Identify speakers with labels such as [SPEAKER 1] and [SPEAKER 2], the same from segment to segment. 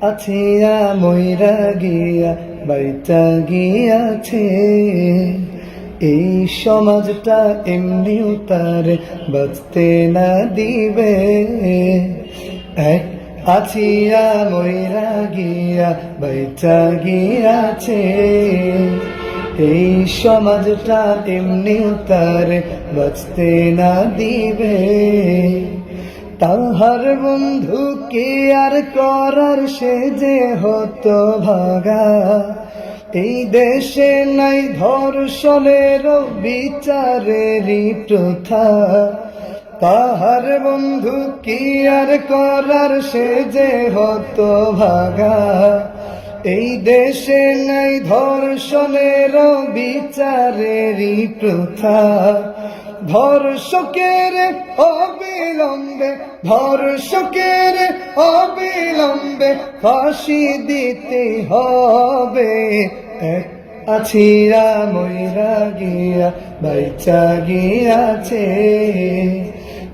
[SPEAKER 1] আছিয়া ময়রা গিয়া বাইটা গিয়াছে। এই সমাজটা এমনিও তার বাঁচতে না দিবে। এক আছিয়া ময়রা গিয়া বাইটা গিয়াছে। এই সমাজটা এমনিও তার বাঁচতে না দিবে। তাহার বন্ধু কে আর করার সে যে হতো ভাগা। এই দেশে নাই ধর্ষণের বিচারেরই প্রথা। তাহার বন্ধু কি আর করার সে যে হতো ভাগা। এই দেশে নাই ধর্ষণের বিচারেরই প্রথা। ধর্ষকের অবিলম্বে ধর্ষকের অবিলম্বে ফাঁসি দিতে হবে। এক আছিয়া ময়রা গিয়া, বাইচা গিয়াছে।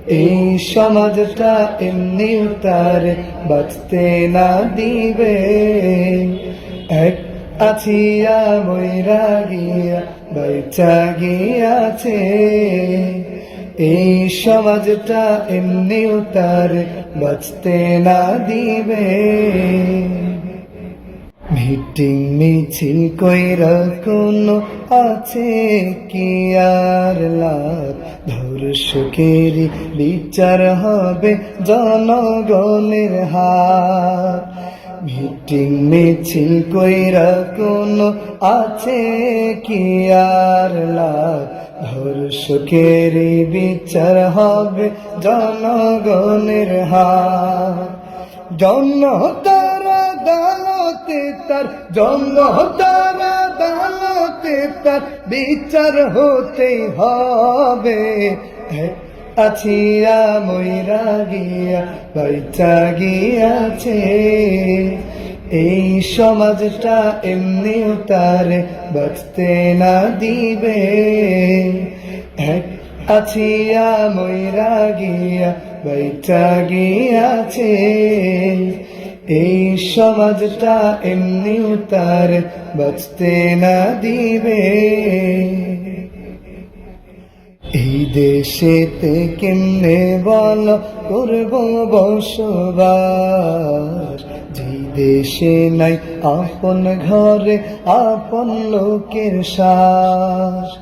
[SPEAKER 1] এই সমাজটা এমনি তার বাঁচতে না দিবে। এক আছিয়া ময়রা গিয়া বাইচা গিয়াছে এই সমাজটা এমনি তার বাঁচতে না দিবে মিটিং মিছিল কইরা কোন আছে কি আর লাভ ধর্ষকেরই বিচার হবে জনগণের হাত। মিটিং মিছিল কইরা কোনো আছে কি আর লাভ? ধর্ষকেরই বিচার হবে জনগণের হাত। জন্ম তারা দালতে তার জন্ম তারা দালতে তার বিচার হতে হবে। আছিয়া ময়রা গিয়া বাইচা গিয়াছে এই সমাজটা এমনি তার বাঁচতে না দিবে। আছিয়া ময়রা গিয়া বাইটা গিয়াছে এই সমাজটা এমনি তার বাঁচতে না দিবে। এই দেশেতে কেমনে বল করব বসবাস? যে দেশে নাই আপন ঘরে আপন লোকের শ্বাস।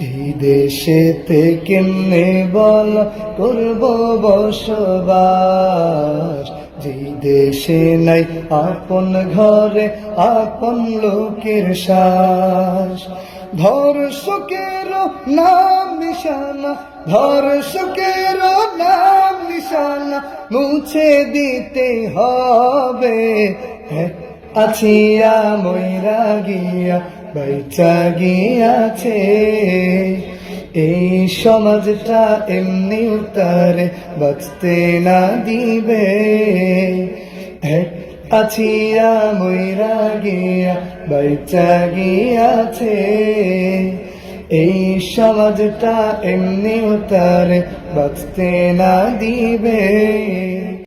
[SPEAKER 1] এই দেশেতে কেমনে বল করব বসবাস? যে দেশে নাই আপন ঘরে, আপন লোকের শ্বাস ধর্ষকের নাম নিশানা, ধর্ষকের নাম নিশানা মুছে দিতে হবে। আছিয়া ময়রা গিয়া, বাইচা গিয়াছে। এই সমাজটা এমনি তারে বাঁচতে না দিবে। আছিয়া ময়রা গিয়া, বাইচা গিয়াছে। এই সমাজটা এমনি তার বাঁচতে না দিবে।